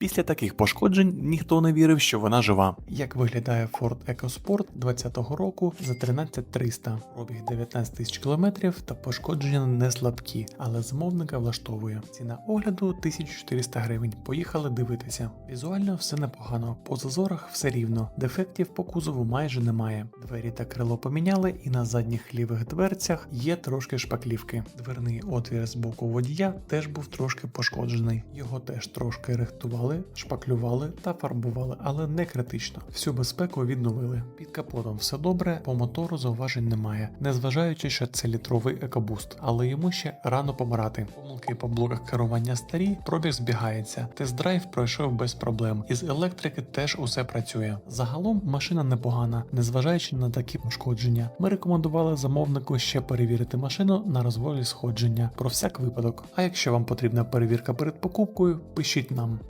Після таких пошкоджень ніхто не вірив, що вона жива. Як виглядає Ford EcoSport 2020 року за 13300, пробіг 19 тисяч кілометрів та пошкодження не слабкі, але замовника влаштовує. Ціна огляду 1400 гривень. Поїхали дивитися. Візуально все непогано, по зазорах все рівно, дефектів по кузову майже немає. Двері та крило поміняли, і на задніх лівих дверцях є трошки шпаклівки. Дверний отвір з боку водія теж був трошки пошкоджений. Його теж трошки рихтували, шпаклювали та фарбували, але не критично. Всю безпеку відновили. Під капотом все добре, по мотору зауважень немає, незважаючи, що це літровий екобуст, але йому ще рано помирати. Помилки по блоках керування старі, пробіг збігається. Тест-драйв пройшов без проблем. Із електрики теж усе працює. Загалом машина непогана, незважаючи на такі пошкодження. Ми рекомендували замовнику ще перевірити машину на розволі сходження про всяк випадок. А якщо вам потрібна перевірка перед покупкою, пишіть нам.